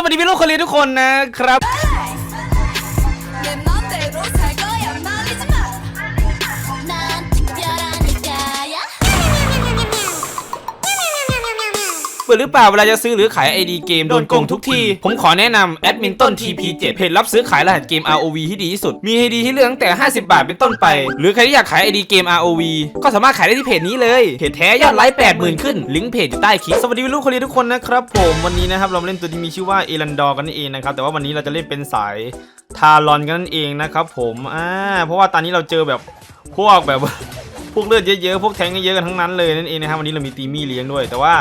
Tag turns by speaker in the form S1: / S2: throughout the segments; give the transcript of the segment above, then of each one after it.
S1: สวัสดีพี่ลูกคนเรียนทุกคนนะครับ บื่อหรือเปล่าเวลาจะซื้อหรือขาย ID เกมโดนโกงทุกที ผมขอแนะนำแอดมินต้น TP7 เพจรับซื้อขายรหัสเกม ROV ที่ดีที่สุด มี ID ที่เลือกตั้งแต่ 50 บาทเป็นต้นไป หรือใครที่อยากขาย ID เกม ROV ก็สามารถขายได้ที่เพจนี้เลยเพจแท้ยอดไลค์80,000 ขึ้น ลิงก์เพจอยู่ใต้คลิปสวัสดีลูกคนเรียนทุกคนนะครับผมวันนี้นะครับเราเล่นตัวที่มีชื่อว่าเอรันดอร์กันนั่นเองนะครับแต่ว่าวันนี้เราจะเล่นเป็นสายทารอนกันนั่นเองนะครับผมอ่าเพราะว่าตอนนี้เราเจอแบบพวกแบบพวกเลือดเยอะๆพวกแทงเยอะๆกันทั้งนั้นเลยนั่นเองนะครับวันนี้เรามีตีมี่เลี้ยงด้วยแต่ว่า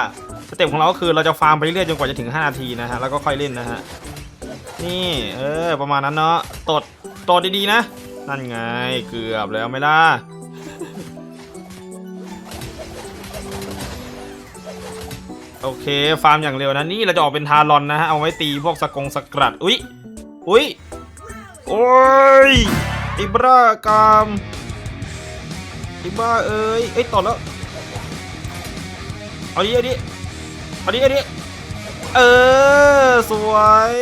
S1: สเต็ปของเราก็คือเราจะฟาร์มไปเรื่อยจนกว่าจะถึง 5 นาทีนะฮะ แล้วก็ค่อยเล่นนะฮะ นี่ เออ ประมาณนั้นเนาะ ตด ตดดีๆนะ นั่นไง เกือบแล้วไม่ล่ะโอเค ฟาร์มอย่างเร็วนะ นี่เราจะออกเป็นทารอนนะฮะ เอาไว้ตีพวกสกงสกรัด อุ๊ย อุ๊ย โอ้ย อิบรากามอิบ้าเอ้ย เอ้ยตดแล้ว เอาดิเอาดิ เอาดิเอาดิเออ สวย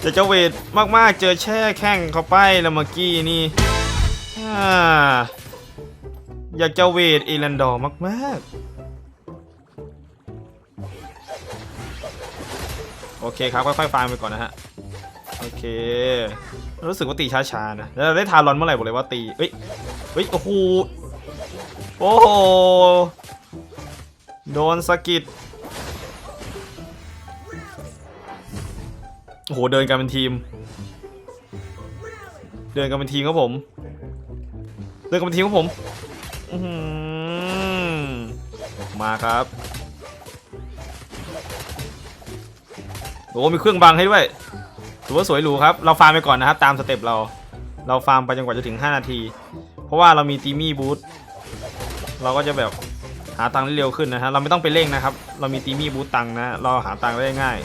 S1: เดี๋ยวจะเวทมากๆ เจอแช่แข้งเขาไปแล้วเมื่อกี้นี่ออยากจะเวทเอรันดอร์มากๆ โอเคครับ ค่อยๆฟังไปก่อนนะฮะ โอเค รู้สึกว่าตีช้าๆ นะ แล้วเราได้ทารอนเมื่อไหร่บอกเลยว่าตี เฮ้ย เฮ้ย โอ้โห โอ้โห โดนสะกิดโอ้โห เดินกันเป็นทีม เดินกันเป็นทีมครับผม เดินกันเป็นทีมครับผมมาครับ โอ้มีเครื่องบังให้ด้วย ถือว่าสวยหรูครับ เราฟาร์มไปก่อนนะครับ ตามสเต็ปเรา เราฟาร์มไปจนกว่าจะถึง 5 นาที เพราะว่าเรามีตีมี่บูท เราก็จะแบบ หาตังค์ได้เร็วขึ้นนะฮะเราไม่ต้องไปเร่งนะครับ เรามีตีมี่บูทตังค์นะ เราหาตังค์ได้ง่าย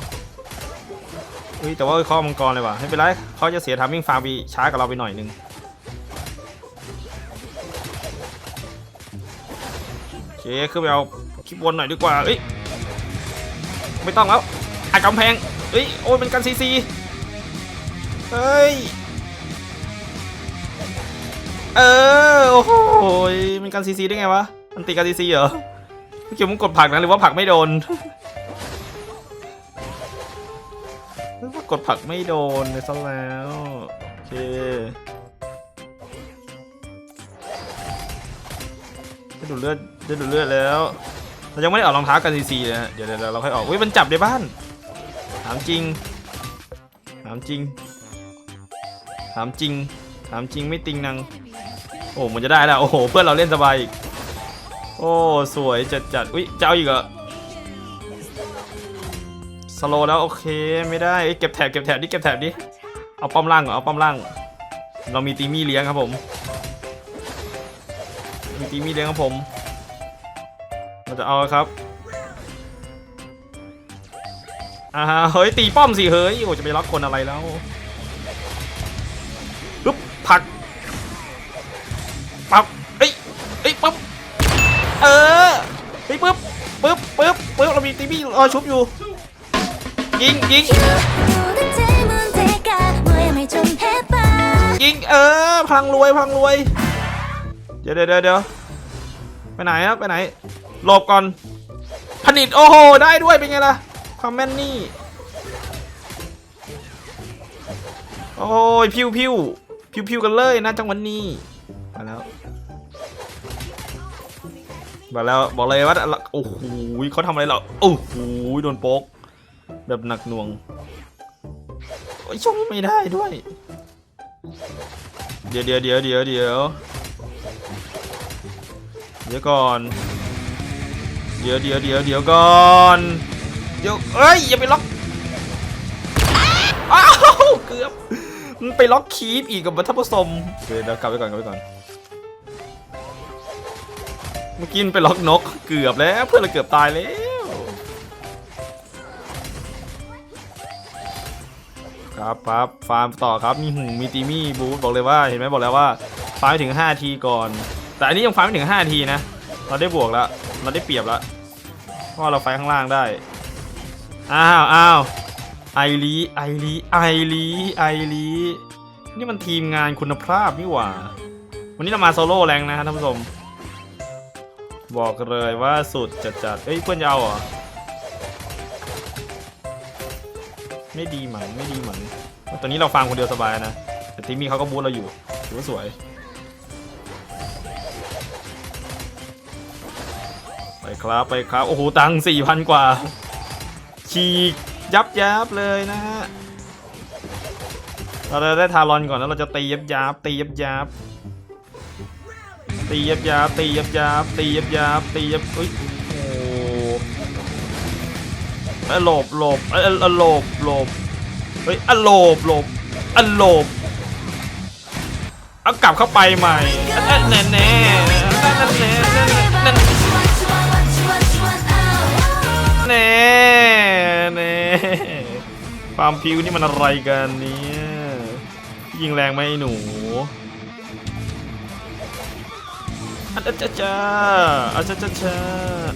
S1: อุ้ยแต่ว่าข้อมังกรเลยว่ะไม่เป็นไรเขาจะเสียทามมิ่งฟาร์มไปช้ากับเราไปหน่อยนึงโอเคขึ้นไปเอาคลิปบนหน่อยดีกว่าเอ้ยไม่ต้องแล้วอัดกำแพงเอ้ยโอ้ยเป็นกันซีซีเฮ้ยเออโอ้โหยมันกันซีซีได้ไงวะ มันติดกันซีซีเหรอเกี่ยวมึงกดผักนะหรือว่าผักไม่โดนหรือว่ากดผักไม่โดนเลยซะแล้วโอเคได้ดูเลือดได้ดูเลือดแล้วเรายังไม่ได้ออกรองเท้ากันซีซีเลยนะเดี๋ยวเดี๋ยวเราค่อยออกเฮ้ยมันจับในบ้านถามจริงถามจริงถามจริงถามจริงไม่ติงนังโอ้มันจะได้แล้วโอ้โหเพื่อนเราเล่นสบายอีก โอ้ สวยจัดจัดอุ้ยจะเอาอีกเหรอสโลว์แล้วโอเคไม่ได้เก็บแถบเก็บแถบดิเก็บแถบดิเอาป้อมล่างก่อนเอาป้อมล่าง เรามีตีมี่เลี้ยงครับผมมีตีมี่เลี้ยงครับผมเราจะเอาครับอ่าเฮ้ยตีป้อมสิเฮ้ยโอ้จะไปล็อกคนอะไรแล้วปึ๊บผัก เออเฮ้ปึ๊บปึ๊บปึ๊บปึ๊บเรามีตีบี้รอชุบอยู่ ยิงยิงยิงเออพังรวยพังรวย เดี๋ยวเดี๋ยวเดี๋ยวไปไหนครับไปไหนหลบก่อนผนิตโอ้โหได้ด้วยเป็นไงล่ะความแมนนี่โอ้ยพิวพิวพิวพิวกันเลยนะจังวันนี้มาแล้ว มาแล้วบอกเลยว่าโอ้โหเขาทำอะไรเราโอ้โหโดนโป๊กแบบหนักหน่วงโอ้ยช่วยไม่ได้ด้วย เดี๋ยวเดี๋ยวเดี๋ยวเดี๋ยวเดี๋ยวเดี๋ยวก่อน เดี๋ยวเดี๋ยวเดี๋ยวเดี๋ยวก่อนเดี๋ยวเอ้ยอย่าไปล็อกอ้าวเกือบมันไปล็อกคีปอีกกับบัตรผสมเดี๋ยวเดี๋ยวกลับไปก่อนกลับไปก่อน เมื่อกี้มันไปล็อกนกเกือบแล้วเพื่อนเราเกือบตายแล้วครับครับฟาร์มต่อครับมีหูมีตีมี่บูธบอกเลยว่าเห็นไหมบอกแล้วว่าฟาร์มไม่ถึง 5 ทีก่อน แต่อันนี้ยังฟาร์มไม่ถึง 5 ทีนะ เราได้บวกแล้วเราได้เปรียบแล้วเพราะเราไฟข้างล่างได้อ้าวอ้าวไอรีไอรีไอรีไอรีนี่มันทีมงานคุณภาพนี่หว่า วันนี้เรามาโซโล่แรงนะฮะท่านผู้ชม บอกเลยว่าสุดจัดจัดๆเอ้ยเพื่อนจะเอาเหรอ ไม่ดีเหมือนไม่ดีเหมือนตอนนี้เราฟังคนเดียวสบายนะ แต่ทีมีเขาก็บูเราอยู่ถือว่าสวยไปครับไปครับ โอ้โห ตังค์สี่พันกว่า ฉีกยับยับเลยนะฮะ เราจะได้ทารอนก่อนแล้วเราจะตียับยับตียับยับ ตียับยับตียับยับตียับยับตียับเอ้ยโอ้เอ้หลบหลบเอ้ยเอ้หลบหลบเฮ้ยอะหลบหลบอะหลบเอากลับเข้าไปใหม่เอ้ยแน่แน่แน่แน่แน่แน่แน่แน่ความพิวนี่มันอะไรกันเนี่ยยิงแรงไหมไอ้หนู อัจจะจ้าอัจจะจ้า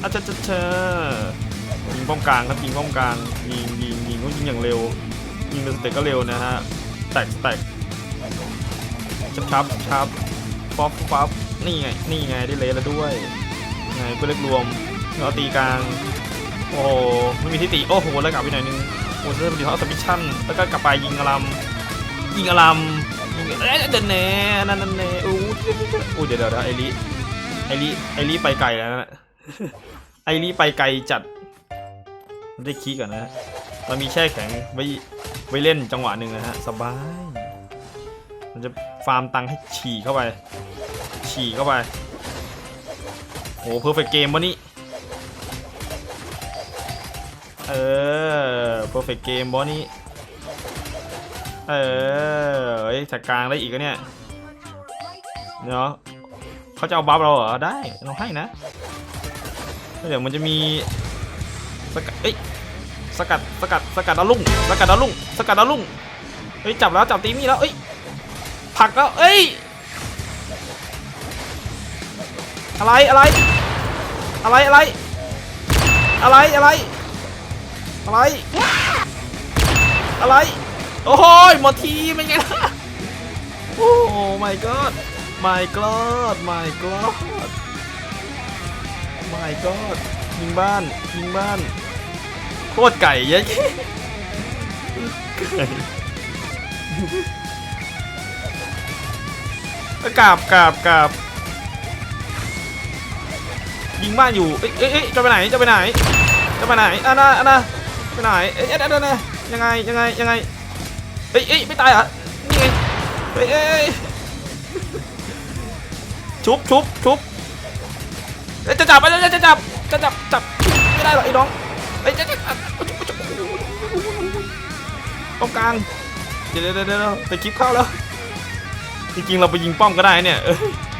S1: อัจจะจ้ายิงป้อมกลางครับยิงป้อมกลางยิงยิงยิงเขายิงอย่างเร็ว ยิงเป็นสเต็กก็เร็วนะฮะแตกแตกชับชับชับป๊อปป๊อปนี่ไงนี่ไงได้เลสแล้วด้วยไงเพื่อเล็กรวมแล้วตีกลางโอ้โหไม่มีทิฏฐิโอ้โหแล้วกลับไปหน่อยนึงโอ้เริ่มดีเพราสมิชชั่นแล้วก็กลับไปยิงอลัมยิงอลัมยิงเอ้ยเดินแน่นั่นนั่นแน่อู้อู้เดี๋ยเดี๋ยวเดี๋ยวไอริ ไอริไอริไปไกลแล้วนะไอริไปไกลจัดได้คีย์ก่อนนะเรามีแช่แข็งไว้ไว้เล่นจังหวะหนึ่งนะฮะสบาย มันจะฟาร์มตังให้ฉี่เข้าไป ฉี่เข้าไปโอ้เพอร์เฟกเกมวะนี่เออ perfect game บอนี่เออเอ้ยจัดกลางได้อีกอะเนี่ยเนาะ เขาจะเอาบัฟเราเหรอ ได้ เราให้นะ เดี๋ยวมันจะมีสกัดเอ้ยสกัดสกัดสกัดดาวลุ่งสกัดดาวลุ่งสกัดดาวลุ่งเฮ้ยจับแล้วจับตีมีแล้วเอ้ยผลักแล้วเอ้ยอะไรอะไรอะไรอะไรอะไรอะไรอะไรอะไร โอ้โหหมดทีมเป็นไงล่ะโอ้ my god my god my god my god ยิงบ้านยิงบ้านโคตรไก่เยัยไก่กราบกราบกราบยิงบ้านอยู่ เอ้ยเอ้ยจะไปไหน จะไปไหน จะไปไหนอะนะอะนะไปไหน เอ้ยเอ้ยเอ้ยยังไง ยังไง ยังไง เอ้ยเอ้ยไม่ตายเหรอะนี่ไงเอ้ยเอ้ย ชุบชุบชุบเอ้ยจะจับไปจะจะจับจะจับจับไม่ได้หรอกไอ้น้องเอ้จะจะจับตรงกลางเดี๋ยวเดี๋ยวเดี๋ยวไปคลิปเข้าแล้วจริงๆเราไปยิงป้อมก็ได้เนี่ย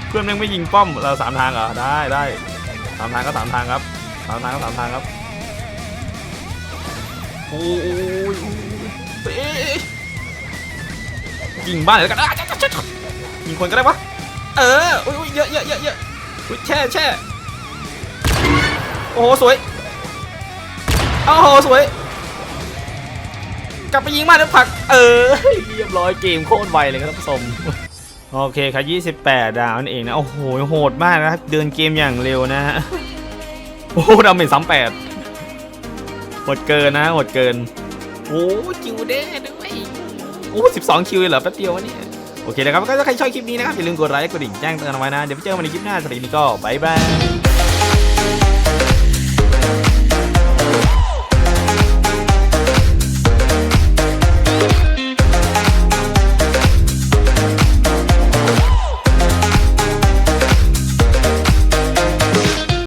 S1: เพื่อนแม่งไม่ยิงป้อมเราสามทางเหรอได้ได้สามทางก็สามทางครับสามทางก็สามทางครับโอ้ยยิงบ้านเลยกันยิงคนก็ได้ปะ เอออุ้ยอุ้ยเยอะเยอะเยอะเยอะอุ้ยแช่แช่โอ้โหสวยโอ้โหสวย กลับไปยิงบ้านแล้วผลัก เออเรียบร้อยเกมโคตรไวเลยครับท่านผู้ชมโอเคครับ 28 ดาวนั่นเองนะ โอ้โห โหดมากนะครับ เดินเกมอย่างเร็วนะฮะ โอ้โหดาเมจซ้ำแปดหมดเกินนะหมดเกิน โอ้คิวเด้ด้วย โอ้สิบสองคิวเลยเหรอ แป๊บเดียววะเนี่ย โอเคนะครับก็ถ้าใครชอบคลิปนี้นะครับอย่าลืมกดไลค์กดดิ่งแจ้งเตือนเอาไว้นะเดี๋ยวไปเจอกันในคลิปหน้าสำหรับวันนี้ก็บายบาย